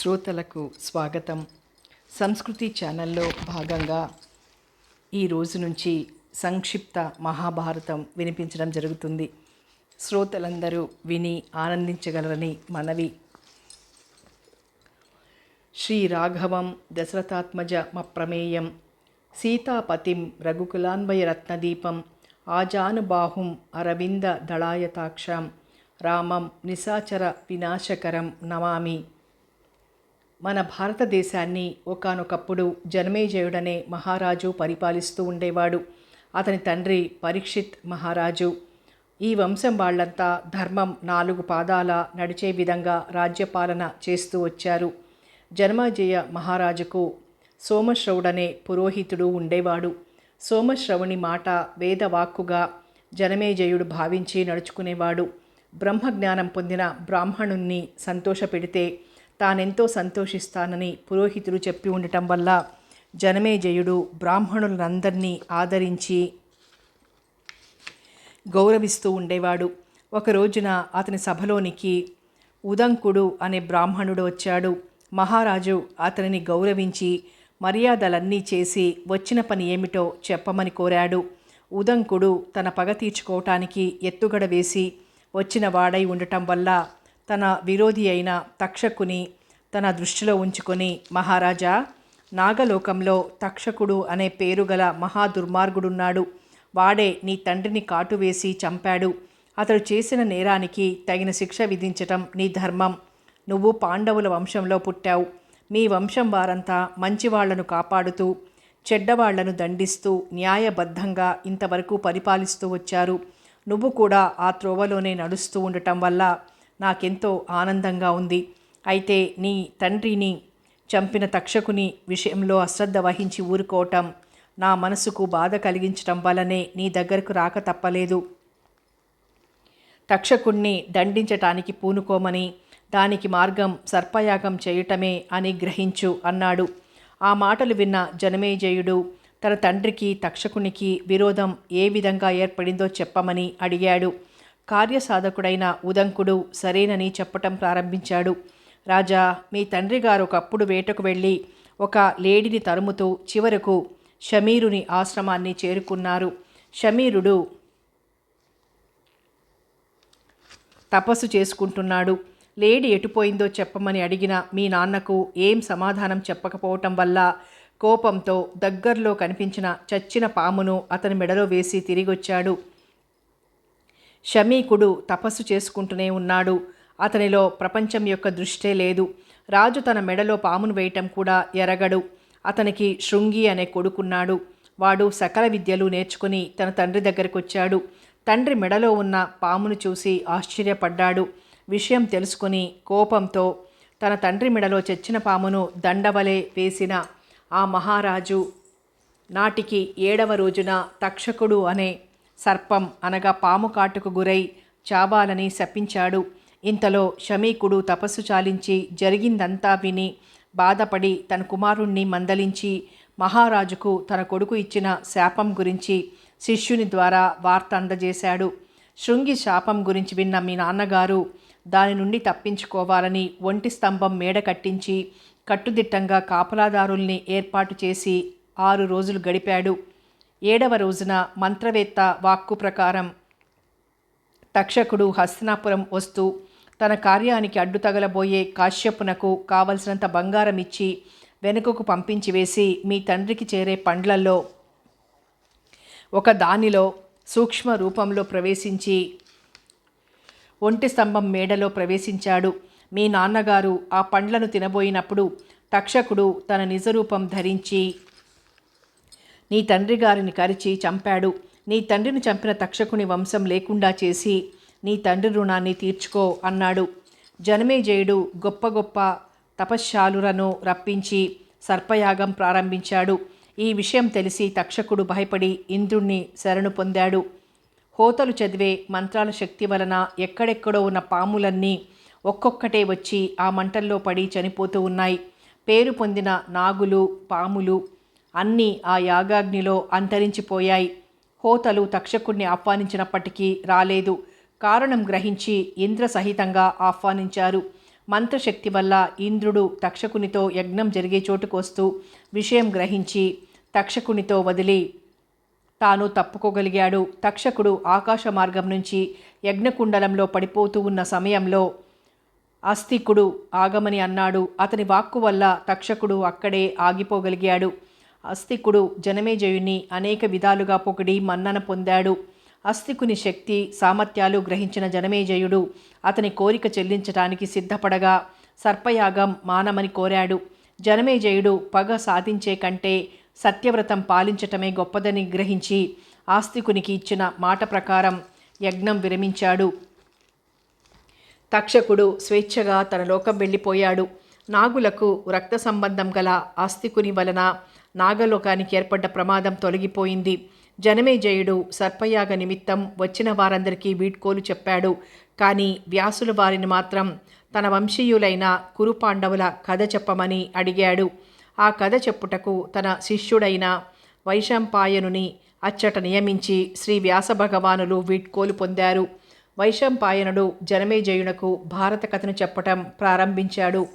శ్రోతలకు స్వాగతం. సంస్కృతి ఛానల్లో భాగంగా ఈ రోజు నుంచి సంక్షిప్త మహాభారతం వినిపించడం జరుగుతుంది. శ్రోతలందరూ విని ఆనందించగలరని మనవి. శ్రీ రాఘవం దశరథాత్మజమప్రమేయం సీతాపతిం రఘుకులాన్వయరత్నదీపం ఆజానుబాహుం అరవింద దళాయతాక్షం రామం నిశాచర వినాశకరం నమామి. మన భారతదేశాన్ని ఒకానొకప్పుడు జనమేజయుడనే మహారాజు పరిపాలిస్తూ ఉండేవాడు. అతని తండ్రి పరీక్షిత్ మహారాజు. ఈ వంశం వాళ్ళంతా ధర్మం నాలుగు పాదాల నడిచే విధంగా రాజ్యపాలన చేస్తూ వచ్చారు. జన్మజయ మహారాజుకు సోమశ్రవుడనే పురోహితుడు ఉండేవాడు. సోమశ్రవుని మాట వేదవాక్కుగా జనమేజయుడు భావించి నడుచుకునేవాడు. బ్రహ్మజ్ఞానం పొందిన బ్రాహ్మణుణ్ణి సంతోషపెడితే తానెంతో సంతోషిస్తానని పురోహితుడు చెప్పి ఉండటం వల్ల జనమేజయుడు బ్రాహ్మణులందరినీ ఆదరించి గౌరవిస్తూ ఉండేవాడు. ఒక రోజున అతని సభలోనికి ఉదంకుడు అనే బ్రాహ్మణుడు వచ్చాడు. మహారాజు అతనిని గౌరవించి మర్యాదలన్నీ చేసి వచ్చిన పని ఏమిటో చెప్పమని కోరాడు. ఉదంకుడు తన పగ తీర్చుకోవటానికి ఎత్తుగడ వేసి వచ్చిన వాడై ఉండటం వల్ల తన విరోధి అయిన తక్షకుని తన దృష్టిలో ఉంచుకొని మహారాజా నాగలోకంలో తక్షకుడు అనే పేరు గల మహా దుర్మార్గుడున్నాడు వాడే నీ తండ్రిని కాటువేసి చంపాడు. అతడు చేసిన నేరానికి తగిన శిక్ష విధించటం నీ ధర్మం. నువ్వు పాండవుల వంశంలో పుట్టావు. మీ వంశం వారంతా మంచివాళ్ళను కాపాడుతూ చెడ్డవాళ్ళను దండిస్తూ న్యాయబద్ధంగా ఇంతవరకు పరిపాలిస్తూ వచ్చారు. నువ్వు కూడా ఆ త్రోవలోనే నడుస్తూ ఉండటం వల్ల నాకెంతో ఆనందంగా ఉంది. అయితే నీ తండ్రిని చంపిన తక్షకుని విషయంలో అశ్రద్ధ వహించి ఊరుకోవటం నా మనసుకు బాధ కలిగించటం వల్లనే నీ దగ్గరకు రాక తప్పలేదు. తక్షకుణ్ణి దండించటానికి పూనుకోమని దానికి మార్గం సర్పయాగం చేయటమే అని గ్రహించు అన్నాడు. ఆ మాటలు విన్న జనమేజయుడు తన తండ్రికి తక్షకునికి విరోధం ఏ విధంగా ఏర్పడిందో చెప్పమని అడిగాడు. కార్యసాధకుడైన ఉదంకుడు సరేనని చెప్పటం ప్రారంభించాడు. రాజా మీ తండ్రి గారు ఒకప్పుడు వేటకు వెళ్ళి ఒక లేడిని తరుముతూ చివరకు షమీరుని ఆశ్రమాన్ని చేరుకున్నారు. షమీరుడు తపస్సు చేసుకుంటున్నాడు. లేడి ఎటుపోయిందో చెప్పమని అడిగిన మీ నాన్నకు ఏం సమాధానం చెప్పకపోవటం వల్ల కోపంతో దగ్గరలో కనిపించిన చచ్చిన పామును అతని మెడలో వేసి తిరిగొచ్చాడు. షమీకుడు తపస్సు చేసుకుంటూనే ఉన్నాడు. అతనిలో ప్రపంచం యొక్క దృష్టే లేదు. రాజు తన మెడలో పామును వేయటం కూడా ఎరగడు. అతనికి శృంగి అనే కొడుకున్నాడు. వాడు సకల విద్యలు నేర్చుకుని తన తండ్రి దగ్గరికి వచ్చాడు తండ్రి మెడలో ఉన్న పామును చూసి ఆశ్చర్యపడ్డాడు. విషయం తెలుసుకుని కోపంతో తన తండ్రి మెడలో చచ్చిన పామును దండవలే వేసిన ఆ మహారాజు నాటికి ఏడవ రోజున తక్షకుడు అనే సర్పం అనగా పాము కాటుకు గురై చావాలని శపించాడు. ఇంతలో షమీకుడు తపస్సు చాలించి జరిగిందంతా విని బాధపడి తన కుమారుణ్ణి మందలించి మహారాజుకు తన కొడుకు ఇచ్చిన శాపం గురించి శిష్యుని ద్వారా వార్త అందజేశాడు. శృంగి శాపం గురించి విన్న మీ నాన్నగారు దాని నుండి తప్పించుకోవాలని ఒంటి స్తంభం మేడ కట్టించి కట్టుదిట్టంగా కాపలాదారుల్ని ఏర్పాటు చేసి ఆరు రోజులు గడిపాడు. ఏడవ రోజున మంత్రవేత్త వాక్కు ప్రకారం తక్షకుడు హస్తినాపురం వస్తూ తన కార్యానికి అడ్డు తగలబోయే కాశ్యపునకు కావలసినంత బంగారం ఇచ్చి వెనుకకు పంపించి వేసి మీ తండ్రికి చేరే పండ్లల్లో ఒక దానిలో సూక్ష్మ రూపంలో ప్రవేశించి ఒంటి స్తంభం మేడలో ప్రవేశించాడు. మీ నాన్నగారు ఆ పండ్లను తినబోయినప్పుడు తక్షకుడు తన నిజరూపం ధరించి నీ తండ్రి గారిని కరిచి చంపాడు. నీ తండ్రిని చంపిన తక్షకుని వంశం లేకుండా చేసి నీ తండ్రి రుణాన్ని తీర్చుకో అన్నాడు. జనమేజయుడు గొప్ప గొప్ప తపశ్శాలులను రప్పించి సర్పయాగం ప్రారంభించాడు. ఈ విషయం తెలిసి తక్షకుడు భయపడి ఇంద్రుణ్ణి శరణు పొందాడు. హోతలు చదివే మంత్రాల శక్తి వలన ఎక్కడెక్కడో ఉన్న పాములన్నీ ఒక్కొక్కటే వచ్చి ఆ మంటల్లో పడి చనిపోతూ ఉన్నాయి. పేరు పొందిన నాగులు పాములు అన్నీ ఆ యాగాగ్నిలో అంతరించిపోయాయి. హోతలు తక్షకుణ్ణి ఆహ్వానించినప్పటికీ రాలేదు. కారణం గ్రహించి ఇంద్ర సహితంగా ఆహ్వానించారు. మంత్రశక్తి వల్ల ఇంద్రుడు తక్షకునితో యజ్ఞం జరిగే చోటుకు వస్తూ విషయం గ్రహించి తక్షకునితో వదిలి తాను తప్పుకోగలిగాడు. తక్షకుడు ఆకాశ మార్గం నుంచి యజ్ఞకుండలంలో పడిపోతూ ఉన్న సమయంలో అస్థికుడు ఆగమని అన్నాడు. అతని వాక్కు వల్ల తక్షకుడు అక్కడే ఆగిపోగలిగాడు. అస్తికుడు జనమేజయుని అనేక విధాలుగా పొగిడి మన్నన పొందాడు. అస్తికుని శక్తి సామర్థ్యాలు గ్రహించిన జనమేజయుడు అతని కోరిక చెల్లించటానికి సిద్ధపడగా సర్పయాగం మానమని కోరాడు. జనమేజయుడు పగ సాధించే కంటే సత్యవ్రతం పాలించటమే గొప్పదని గ్రహించి ఆస్తికునికి ఇచ్చిన మాట ప్రకారం యజ్ఞం విరమించాడు. తక్షకుడు స్వేచ్ఛగా తన లోకం వెళ్ళిపోయాడు. నాగులకు రక్త సంబంధం గల ఆస్తికుని వలన నాగలోకానికి ఏర్పడ్డ ప్రమాదం తొలగిపోయింది. జనమేజయుడు సర్పయాగ నిమిత్తం వచ్చిన వారందరికీ వీడ్కోలు చెప్పాడు. కానీ వ్యాసుల వారిని మాత్రం తన వంశీయులైన కురుపాండవుల కథ చెప్పమని అడిగాడు. ఆ కథ చెప్పుటకు తన శిష్యుడైన వైశంపాయనుని అచ్చట నియమించి శ్రీ వ్యాస భగవానులు వీడ్కోలు పొందారు. వైశంపాయనుడు జనమేజయునకు భారత కథను చెప్పటం ప్రారంభించాడు.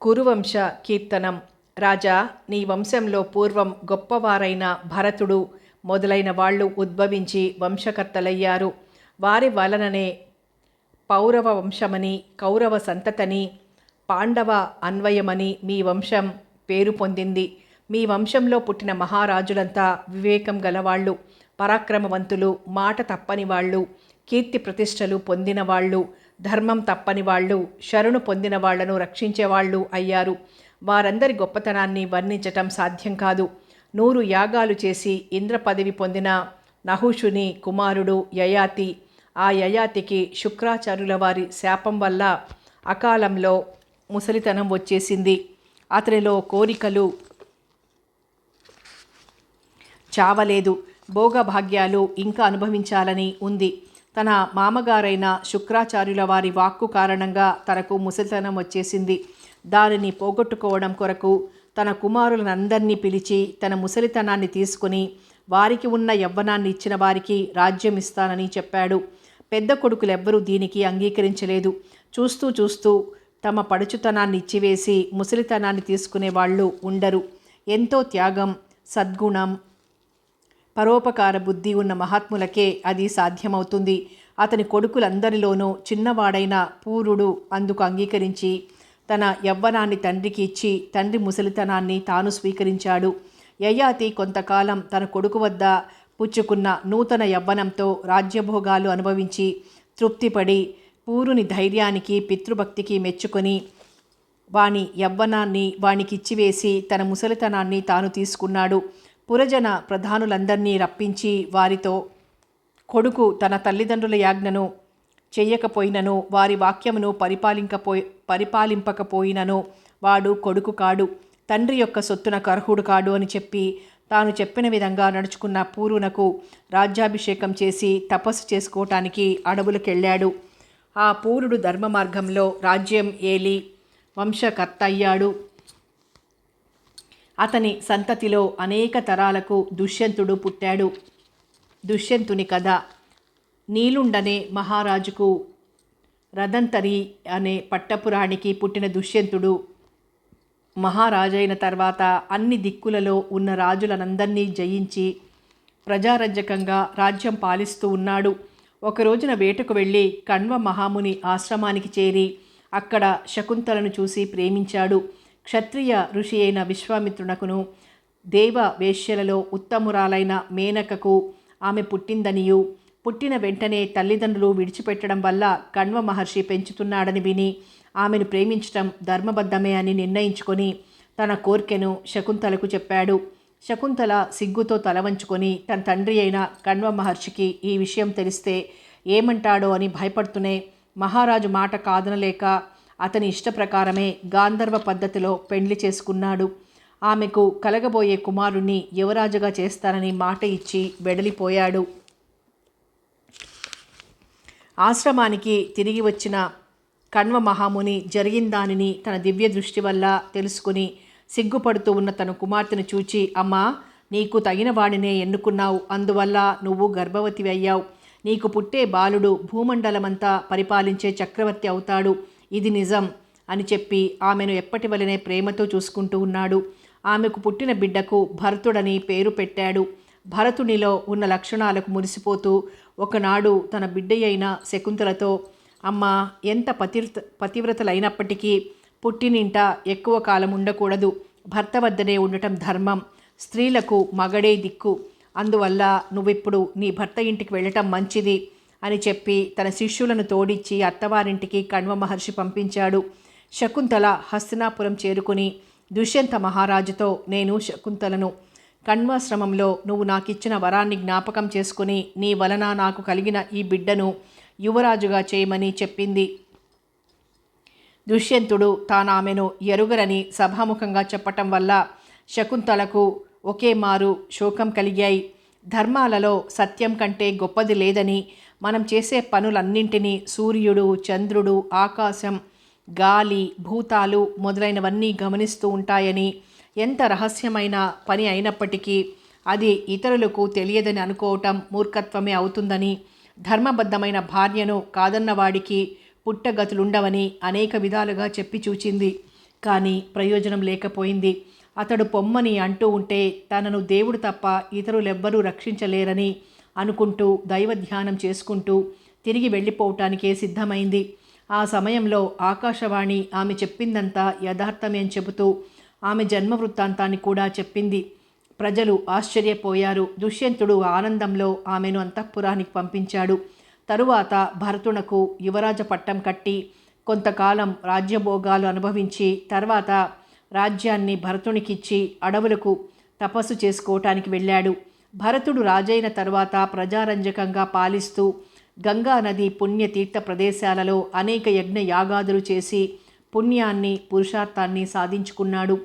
కురువంశ కీర్తనం రాజా నీ వంశంలో పూర్వం గొప్పవారైన భరతుడు మొదలైన వాళ్ళు ఉద్భవించి వంశకర్తలయ్యారు. వారి వలననే పౌరవ వంశమని కౌరవ సంతతని పాండవ అన్వయమని మీ వంశం పేరు పొందింది. మీ వంశంలో పుట్టిన మహారాజులంతా వివేకం గలవాళ్ళు పరాక్రమవంతులు మాట తప్పని వాళ్ళు కీర్తి ప్రతిష్టలు పొందిన వాళ్ళు ధర్మం తప్పని వాళ్ళు శరణు పొందిన వాళ్ళను రక్షించేవాళ్ళు అయ్యారు. వారందరి గొప్పతనాన్ని వర్ణించటం సాధ్యం కాదు. నూరు యాగాలు చేసి ఇంద్ర పదవి పొందిన నహుషుని కుమారుడు యయాతి ఆ యయాతికి శుక్రాచార్యుల వారి శాపం వల్ల అకాలంలో ముసలితనం వచ్చేసింది. అతనిలో కోరికలు చావలేదు. భోగభాగ్యాలు ఇంకా అనుభవించాలని ఉంది. తన మామగారైన శుక్రాచార్యుల వారి వాక్కు కారణంగా తనకు ముసలితనం వచ్చేసింది. దానిని పోగొట్టుకోవడం కొరకు తన కుమారులనందరినీ పిలిచి తన ముసలితనాన్ని తీసుకుని వారికి ఉన్న యవ్వనాన్ని ఇచ్చిన వారికి రాజ్యం ఇస్తానని చెప్పాడు. పెద్ద కొడుకులెవ్వరూ దీనికి అంగీకరించలేదు. చూస్తూ చూస్తూ తమ పడుచుతనాన్ని ఇచ్చివేసి ముసలితనాన్ని తీసుకునే వాళ్ళు ఉండరు. ఎంతో త్యాగం సద్గుణం పరోపకార బుద్ధి ఉన్న మహాత్ములకే అది సాధ్యమవుతుంది. అతని కొడుకులందరిలోనూ చిన్నవాడైన పూరుడు అందుకు అంగీకరించి తన యవ్వనాన్ని తండ్రికి ఇచ్చి తండ్రి ముసలితనాన్ని తాను స్వీకరించాడు. యయాతి కొంతకాలం తన కొడుకు వద్ద పుచ్చుకున్న నూతన యవ్వనంతో రాజ్యభోగాలు అనుభవించి తృప్తిపడి పూరుని ధైర్యానికి పితృభక్తికి మెచ్చుకొని వాని యవ్వనాన్ని వానికిచ్చివేసి తన ముసలితనాన్ని తాను తీసుకున్నాడు. పురజన ప్రధానులందరినీ రప్పించి వారితో కొడుకు తన తల్లిదండ్రుల యాజ్ఞను చెయ్యకపోయినను వారి వాక్యమును పరిపాలింకపోయి పరిపాలింపకపోయినను వాడు కొడుకు కాడు తండ్రి యొక్క సొత్తున కర్హుడు కాడు అని చెప్పి తాను చెప్పిన విధంగా నడుచుకున్న పూరునకు రాజ్యాభిషేకం చేసి తపస్సు చేసుకోవటానికి అడవులకెళ్ళాడు. ఆ పూరుడు ధర్మ మార్గంలో రాజ్యం ఏలి వంశకర్త అయ్యాడు. అతని సంతతిలో అనేక తరాలకు దుష్యంతుడు పుట్టాడు. దుష్యంతుని కథ. నీలుండనే మహారాజుకు రదంతరి అనే పట్టపురాణికి పుట్టిన దుష్యంతుడు మహారాజైన తర్వాత అన్ని దిక్కులలో ఉన్న రాజులనందరినీ జయించి ప్రజారంజకంగా రాజ్యం పాలిస్తూ ఉన్నాడు. ఒక రోజున వేటకు వెళ్ళి కణ్వ మహాముని ఆశ్రమానికి చేరి అక్కడ శకుంతలను చూసి ప్రేమించాడు. క్షత్రియ ఋషి అయిన విశ్వామిత్రునకును దేవ వేష్యలలో ఉత్తమురాలైన మేనకకు ఆమె పుట్టిందనియు పుట్టిన వెంటనే తల్లిదండ్రులు విడిచిపెట్టడం వల్ల కణ్వ మహర్షి పెంచుతున్నాడని విని ఆమెను ప్రేమించటం ధర్మబద్ధమే అని నిర్ణయించుకొని తన కోర్కెను శకుంతలకు చెప్పాడు. శకుంతల సిగ్గుతో తల వంచుకొని తన తండ్రి అయిన కణ్వ మహర్షికి ఈ విషయం తెలిస్తే ఏమంటాడో అని భయపడుతూనే మహారాజు మాట కాదనలేక అతని ఇష్ట ప్రకారమే గాంధర్వ పద్ధతిలో పెండ్లి చేసుకున్నాడు. ఆమెకు కలగబోయే కుమారుణ్ణి యువరాజుగా చేస్తానని మాట ఇచ్చి వెడలిపోయాడు. ఆశ్రమానికి తిరిగి వచ్చిన కణ్వ మహాముని జరిగిన దానిని తన దివ్య దృష్టి వల్ల తెలుసుకుని సిగ్గుపడుతూ ఉన్న తన కుమార్తెను చూచి అమ్మా నీకు తగిన వాడినే ఎన్నుకున్నావు. అందువల్ల నువ్వు గర్భవతి అయ్యావు. నీకు పుట్టే బాలుడు భూమండలమంతా పరిపాలించే చక్రవర్తి అవుతాడు. ఇది నిజం అని చెప్పి ఆమెను ఎప్పటి వలనే ప్రేమతో చూసుకుంటూ ఉన్నాడు. ఆమెకు పుట్టిన బిడ్డకు భరతుడని పేరు పెట్టాడు. భరతునిలో ఉన్న లక్షణాలకు మురిసిపోతూ ఒకనాడు తన బిడ్డ అయిన శకుంతలతో అమ్మ ఎంత పతివ్రత పతివ్రతలైనప్పటికీ పుట్టినింట ఎక్కువ కాలం ఉండకూడదు. భర్త వద్దనే ఉండటం ధర్మం. స్త్రీలకు మగడే దిక్కు. అందువల్ల నువ్విప్పుడు నీ భర్త ఇంటికి వెళ్ళటం మంచిది అని చెప్పి తన శిష్యులను తోడిచ్చి అత్తవారింటికి కణ్వ మహర్షి పంపించాడు. శకుంతల హస్తినాపురం చేరుకుని దుష్యంత మహారాజుతో నేను శకుంతలను కణ్వాశ్రమంలో నువ్వు నాకిచ్చిన వరాన్ని జ్ఞాపకం చేసుకుని నీ వలన నాకు కలిగిన ఈ బిడ్డను యువరాజుగా చేయమని చెప్పింది. దుష్యంతుడు తానామెను ఎరుగరని సభాముఖంగా చెప్పటం వల్ల శకుంతలకు ఒకే మారు శోకం కలిగాయి. ధర్మాలలో సత్యం కంటే గొప్పది లేదని మనం చేసే పనులన్నింటినీ సూర్యుడు చంద్రుడు ఆకాశం గాలి భూతాలు మొదలైనవన్నీ గమనిస్తూ ఉంటాయని ఎంత రహస్యమైన పని అయినప్పటికీ అది ఇతరులకు తెలియదని అనుకోవటం మూర్ఖత్వమే అవుతుందని ధర్మబద్ధమైన భార్యను కాదన్నవాడికి పుట్టగతులుండవని అనేక విధాలుగా చెప్పి చూచింది. కానీ ప్రయోజనం లేకపోయింది. అతడు పొమ్మని అంటూ ఉంటే తనను దేవుడు తప్ప ఇతరులెవ్వరూ రక్షించలేరని అనుకుంటూ దైవ ధ్యానం చేసుకుంటూ తిరిగి వెళ్ళిపోవటానికే సిద్ధమైంది. ఆ సమయంలో ఆకాశవాణి ఆమె చెప్పిందంతా యథార్థమే అని చెబుతూ ఆమె జన్మ వృత్తాంతాన్ని కూడా చెప్పింది. ప్రజలు ఆశ్చర్యపోయారు. దుష్యంతుడు ఆనందంలో ఆమెను అంతఃపురానికి పంపించాడు. తరువాత భరతునకు యువరాజ పట్టం కట్టి కొంతకాలం రాజ్యభోగాలు అనుభవించి తర్వాత రాజ్యాన్ని భరతునికిచ్చి అడవులకు తపస్సు చేసుకోవటానికి వెళ్ళాడు. భరతుడు రాజైన తర్వాత ప్రజారంజకంగా పాలిస్తూ గంగా నది పుణ్యతీర్థ ప్రదేశాలలో అనేక యజ్ఞ యాగాదులు చేసి పుణ్యాన్ని పురుషార్థాన్ని సాధించుకున్నాడు.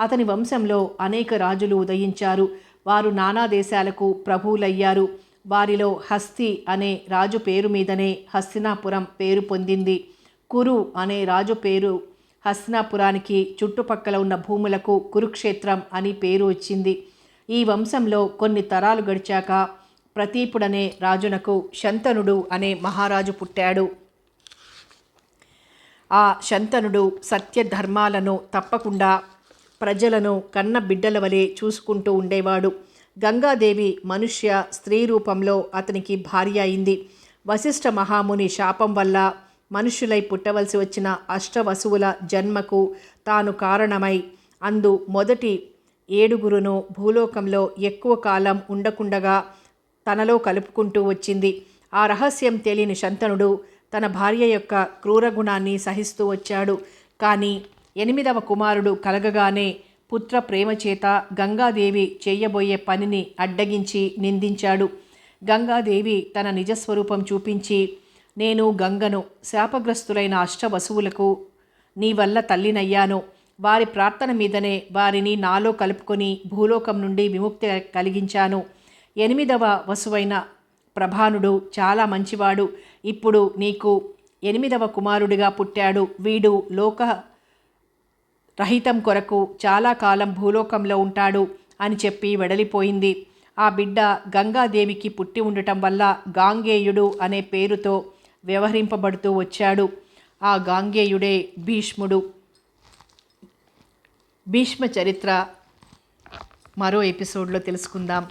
అతని వంశంలో అనేక రాజులు ఉదయించారు. వారు నానా దేశాలకు ప్రభువులయ్యారు. వారిలో హస్తి అనే రాజు పేరు మీదనే హస్తినాపురం పేరు పొందింది. కురు అనే రాజు పేరు హస్తినాపురానికి చుట్టుపక్కల ఉన్న భూములకు కురుక్షేత్రం అని పేరు వచ్చింది. ఈ వంశంలో కొన్ని తరాలు గడిచాక ప్రతీపుడనే రాజునకు శంతనుడు అనే మహారాజు పుట్టాడు. ఆ శంతనుడు సత్య ధర్మాలను తప్పకుండా ప్రజలను కన్న బిడ్డల వలె చూసుకుంటూ ఉండేవాడు. గంగాదేవి మనుష్య స్త్రీ రూపంలో అతనికి భార్య అయింది. వశిష్ఠ మహాముని శాపం వల్ల మనుషులై పుట్టవలసి వచ్చిన అష్టవసువుల జన్మకు తాను కారణమై అందు మొదటి ఏడుగురును భూలోకంలో ఎక్కువ కాలం ఉండకుండగా తనలో కలుపుకుంటూ వచ్చింది. ఆ రహస్యం తెలియని శంతనుడు తన భార్య యొక్క క్రూర గుణాన్ని సహిస్తూ వచ్చాడు. కానీ ఎనిమిదవ కుమారుడు కలగగానే పుత్ర ప్రేమ చేత గంగాదేవి చేయబోయే పనిని అడ్డగించి నిందించాడు. గంగాదేవి తన నిజస్వరూపం చూపించి నేను గంగను శాపగ్రస్తులైన అష్టవసువులకు నీ వల్ల తల్లినయ్యాను. వారి ప్రార్థన మీదనే వారిని నాలో కలుపుకొని భూలోకం నుండి విముక్తి కలిగించాను. ఎనిమిదవ వసువైన ప్రభానుడు చాలా మంచివాడు. ఇప్పుడు నీకు ఎనిమిదవ కుమారుడిగా పుట్టాడు. వీడు లోక రహితం కొరకు చాలా కాలం భూలోకంలో ఉంటాడు అని చెప్పి వెడలిపోయింది. ఆ బిడ్డ గంగాదేవికి పుట్టి ఉండటం వల్ల గాంగేయుడు అనే పేరుతో వ్యవహరింపబడుతూ వచ్చాడు. ఆ గాంగేయుడే భీష్ముడు. భీష్మ చరిత్ర మరో ఎపిసోడ్లో తెలుసుకుందాం.